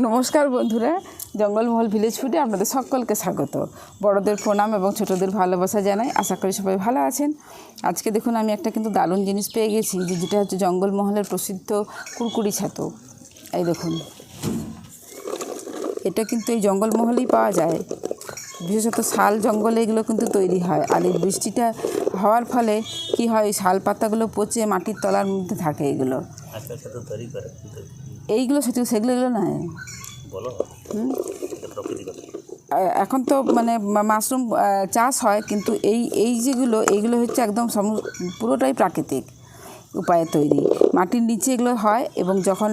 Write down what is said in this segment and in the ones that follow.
নমস্কার বন্ধুরা, জঙ্গলমহল ভিলেজ ফুডে আপনাদের সকলকে স্বাগত। বড়দের প্রণাম এবং ছোটদের ভালোবাসা জানাই। আশা করি সবাই ভালো আছেন। আজকে দেখুন, আমি একটা কিন্তু দারুণ জিনিস পেয়ে গেছি, যে যেটা হচ্ছে জঙ্গলমহলের প্রসিদ্ধ কুরকুরি ছাতু। এই দেখুন। এটা কিন্তু এই জঙ্গলমহলেই পাওয়া যায়। বিশেষত শাল জঙ্গলে এগুলো কিন্তু তৈরি হয়। আর এই বৃষ্টিটা হওয়ার ফলে কি হয় শাল পাতাগুলো পচে মাটির তলার মধ্যে থাকে এগুলো। আচ্ছা এইগুলো সেগুলো সেগুলো এগুলো নয় বলো এখন তো মানে মাশরুম চাষ হয় কিন্তু এই এই যেগুলো এইগুলো হচ্ছে একদম সম- পুরোটাই প্রাকৃতিক উপায়ে তৈরি। মাটির নিচে এগুলো হয় এবং যখন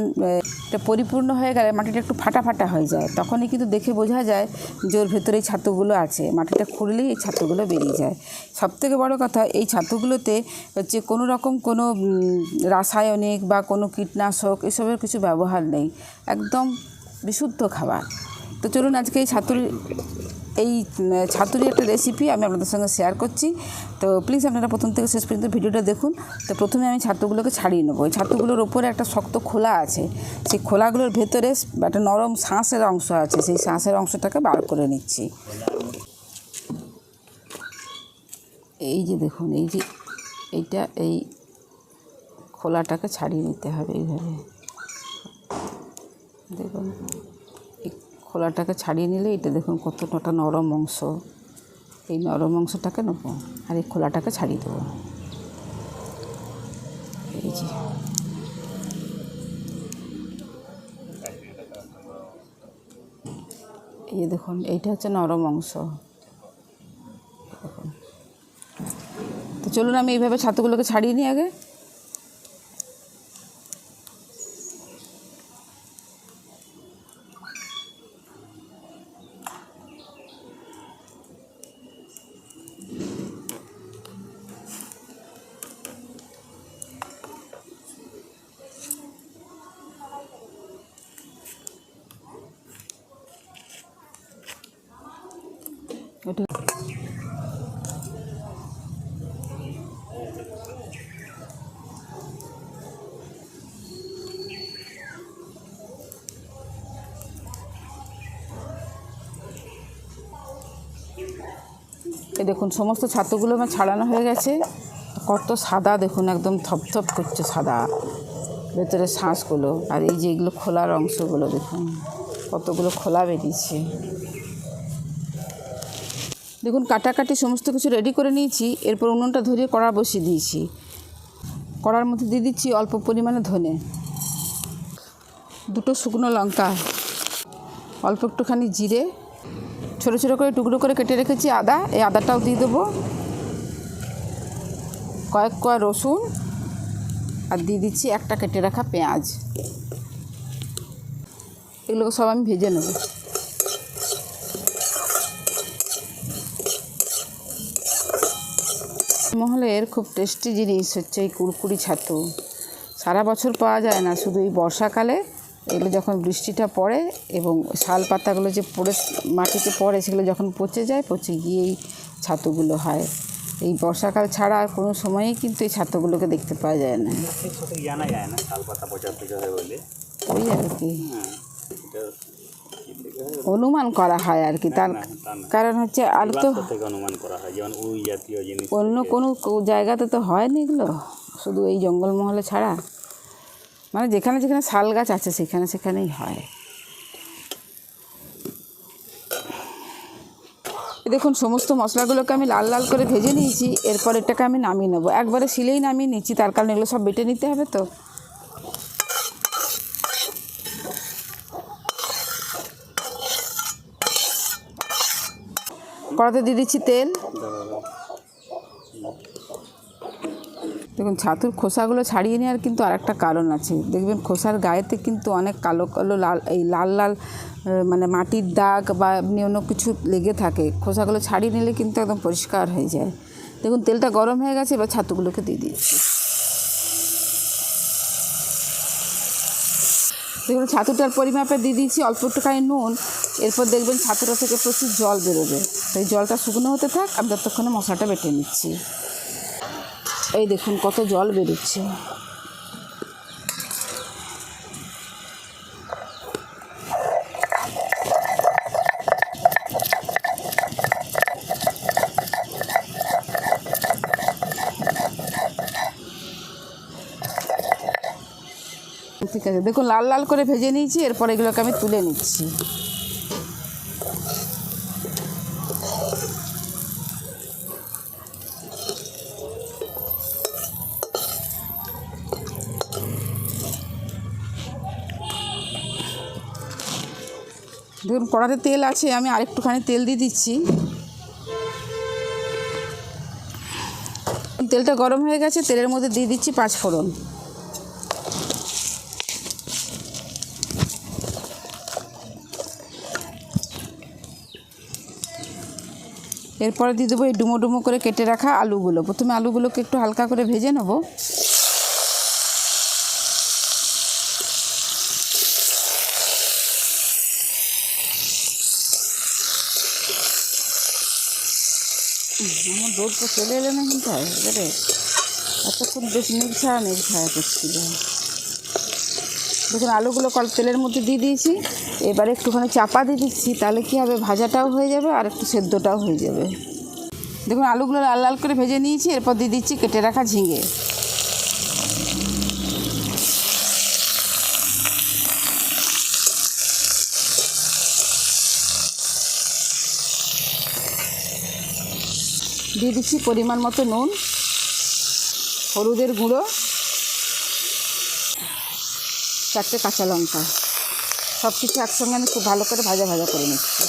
এটা পরিপূর্ণ হয়ে গেলে মাটিটা একটু ফাটা ফাটা হয়ে যায়। তখনই কিন্তু দেখে বোঝা যায় যে ওর ভেতরে এই ছাতুগুলো আছে। মাটিটা খুঁড়লেই এই ছাতুগুলো বেরিয়ে যায়। সবথেকে বড় কথা, এই ছাতুগুলোতে হচ্ছে কোনো রকম কোনো রাসায়নিক বা কোনো কীটনাশক এসবের কিছু ব্যবহার নেই। একদম বিশুদ্ধ খাবার। তো চলুন আজকে এই ছাতুর এই ছাতুরি একটা রেসিপি আমি আপনাদের সঙ্গে শেয়ার করছি। তো প্লিজ আপনারা প্রথম থেকে শেষ পর্যন্ত ভিডিওটা দেখুন। তো প্রথমে আমি ছাতুগুলোকে ছাড়িয়ে নেব। এই ছাতুগুলোর ওপরে একটা শক্ত খোলা আছে। সেই খোলাগুলোর ভেতরে একটা নরম শাঁসের অংশ আছে। সেই শাঁসের অংশটাকে বার করে নিচ্ছি। এই যে দেখুন, এই যে এইটা, এই খোলাটাকে ছাড়িয়ে নিতে হবে এইভাবে। দেখুন। খোলাটাকে ছাড়িয়ে নিলে এটা দেখুন কতটা নরম অংশ। এই নরম অংশটাকে নেব আর এই খোলাটাকে ছাড়িয়ে দেবো। এই যে। এই দেখুন, এইটা হচ্ছে নরম অংশ। তো চলুন আমি এইভাবে ছাতুগুলোকে ছাড়িয়ে নিই আগে। এই দেখুন, সমস্ত ছাতুগুলো আমার ছাড়ানো হয়ে গেছে। কত সাদা, দেখুন, একদম থপথপ করছে সাদা। ভেতরে শ্বাসগুলো আর এই যে এগুলো খোলার অংশগুলো, দেখুন, কতগুলো খোলা বেরিয়েছে। দেখুন, কাটাকাটি সমস্ত কিছু রেডি করে নিয়েছি, এরপর উনুনটা ধরিয়ে কড়া বসিয়ে দিয়েছি। কড়ার মধ্যে দিয়ে দিচ্ছি অল্প পরিমাণে ধনে। দুটো শুকনো লঙ্কা। অল্প একটুখানি জিরে। ছোটো ছোটো করে, টুকরো করে কেটে রেখেছি আদা। এই আদাটাও দিয়ে দেবো। কয়েক কয় রসুন আর দিয়ে দিচ্ছি একটা কেটে রাখা পেঁয়াজ। এগুলোকে সব আমি ভেজে নেব। মহলের খুব টেস্টি জিনিস হচ্ছে এই কুরকুরি ছাতু। সারা বছর পাওয়া যায় না, শুধু এই বর্ষাকালে এগুলো যখন বৃষ্টিটা পড়ে এবং শাল পাতাগুলো যে পড়ে মাটিতে পড়ে সেগুলো যখন পচে যায় পচে গিয়ে এই ছাতুগুলো হয়। এই বর্ষাকাল ছাড়া আর কোনো সময়ই কিন্তু এই ছাতুগুলোকে দেখতে পাওয়া যায় না। জানা যায় না শাল পাতা পচা বলে। ওই আর কি। হ্যাঁ অনুমান করা হয় আর কি। তার কারণ হচ্ছে আর তো অনুমান করা হয় যেমন উই জাতীয় জিনিস অন্য কোনো জায়গাতে তো হয়নি এগুলো। শুধু এই জঙ্গলমহলে ছাড়া। মানে যেখানে যেখানে শাল গাছ আছে সেখানে সেখানেই হয়। দেখুন, সমস্ত মশলাগুলোকে আমি লাল লাল করে ভেজে নিয়েছি, এরপর এটাকে আমি নামিয়ে নেব। একবারে শিলেই নামিয়ে নিচ্ছি, তার কারণে এগুলো সব বেটে নিতে হবে তো। কড়াতে দিয়ে দিচ্ছি তেল। দেখুন, ছাতুর খোসাগুলো ছাড়িয়ে নেওয়ার কিন্তু আরেকটা কারণ আছে। দেখবেন, খোসার গায়েতে কিন্তু অনেক কালো কালো লাল, এই লাল লাল মানে মাটির দাগ বা এমনি অন্য কিছু লেগে থাকে। খোসাগুলো ছাড়িয়ে নিলে কিন্তু একদম পরিষ্কার হয়ে যায়। দেখুন, তেলটা গরম হয়ে গেছে, এবার ছাতুগুলোকে দিয়ে দিচ্ছি দেখুন, ছাতুটার পরিমাপে দিয়ে দিয়েছি অল্প একটুখানি নুন। এরপর দেখবেন, ছাতুটা থেকে প্রচুর জল বেরোবে। তাই জলটা শুকনো হতে থাক, আমি ততক্ষণে মশলাটা বেটে নিচ্ছি। এই দেখুন কত জল বেরোচ্ছে। ঠিক আছে, দেখুন লাল লাল করে ভেজে নিয়েছি, এরপর এগুলোকে আমি তুলে নিচ্ছি। দেখুন, কড়াতে তেল আছে, আমি আরেকটুখানি তেল দিয়ে দিচ্ছি। তেলটা গরম হয়ে গেছে, তেলের মধ্যে দিয়ে দিচ্ছি পাঁচ ফোড়ন। এরপরে দিয়ে দেবো এই ডুমো ডুমো করে কেটে রাখা আলুগুলো। প্রথমে আলুগুলোকে একটু হালকা করে ভেজে নেব। আমার তো চলে এলে না কিন্তু এবারে এতক্ষণ বেশ নির্ছাড়া নির্ছায়া করছিল। দেখুন, আলুগুলো কল তেলের মধ্যে দিয়ে দিয়েছি। এবারে একটুখানি চাপা দিয়ে দিচ্ছি, তাহলে কী হবে? ভাজাটাও হয়ে যাবে আর একটু সেদ্ধটাও হয়ে যাবে। দেখুন, আলুগুলো লাল লাল করে ভেজে নিয়েছি, এরপর দিয়ে দিচ্ছি কেটে রাখা ঝিঙে। দিয়ে দিচ্ছি পরিমাণ মতো নুন, হলুদের গুঁড়ো, চারটে কাঁচা লঙ্কা। সব কিছু একসঙ্গে আমি খুব ভালো করে ভাজা ভাজা করে নিচ্ছি।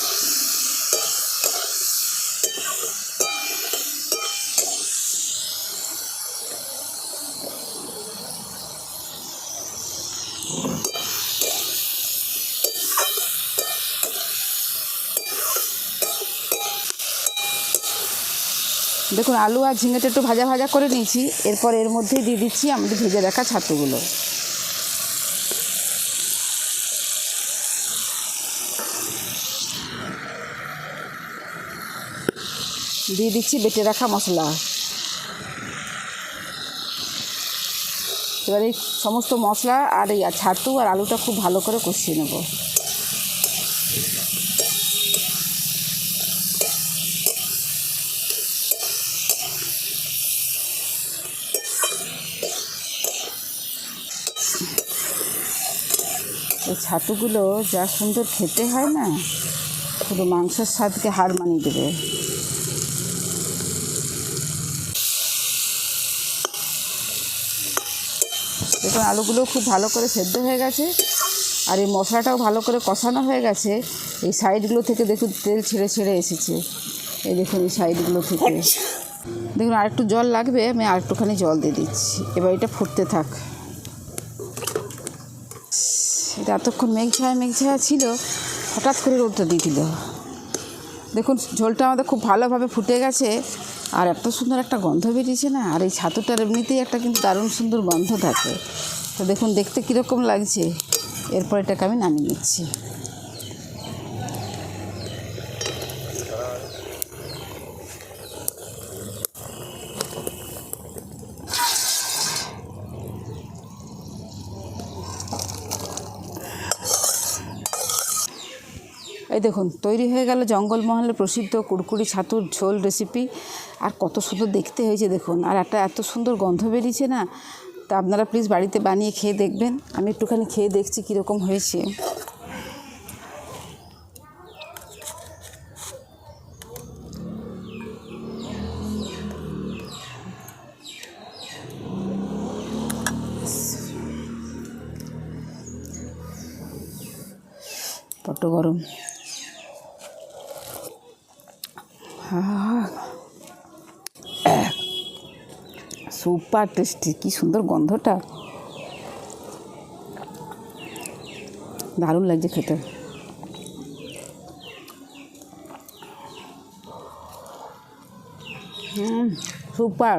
দেখুন, আলু আর ঝিঙেটা একটু ভাজা ভাজা করে নিয়েছি। এরপর এর মধ্যেই দিয়ে দিচ্ছি আমাদের ভেজে রাখা ছাতুগুলো। দিয়ে দিচ্ছি বেটে রাখা মশলা। এবার এই সমস্ত মশলা আর এই ছাতু আর আলুটা খুব ভালো করে কষিয়ে নেব। এই ছাতুগুলো যা সুন্দর খেতে হয় না পুরো মাংসের স্বাদকে হার মানিয়ে দেবে। দেখুন, আলুগুলো খুব ভালো করে সেদ্ধ হয়ে গেছে, আর এই মশলাটাও ভালো করে কষানো হয়ে গেছে। এই সাইডগুলো থেকে দেখুন, তেল ছেড়ে ছেড়ে এসেছে। এই দেখুন, এই সাইডগুলো থেকে। দেখুন, আরেকটু জল লাগবে, আমি আরেকটুখানি জল দিয়ে দিচ্ছি। এবার এটা ফুটতে থাক। এটা এতক্ষণ মেঘ ছায়া মেঘ ছায়া ছিল, হঠাৎ করে রোদটা দিয়ে দিল। দেখুন, ঝোলটা আমাদের খুব ভালোভাবে ফুটে গেছে, আর এত সুন্দর একটা গন্ধ বেরিয়েছে না, আর এই ছাতুটার এমনিতেই একটা কিন্তু দারুণ সুন্দর গন্ধ থাকে। তো দেখুন, দেখতে কীরকম লাগছে। এরপর এটাকে আমি নামিয়ে নিচ্ছি। এই দেখুন, তৈরি হয়ে গেল জঙ্গলমহলের প্রসিদ্ধ কুড়কুড়ি ছাতুর ঝোল রেসিপি আর কত সুন্দর দেখতে হয়েছে, দেখুন। আর একটা এত সুন্দর গন্ধ বেরিয়েছে না, তা আপনারা প্লিজ বাড়িতে বানিয়ে খেয়ে দেখবেন। আমি একটুখানি খেয়ে দেখছি কীরকম হয়েছে। বড্ড গরম। সুপার টেস্টি কি সুন্দর গন্ধটা। দারুণ লাগছে খেতে। সুপার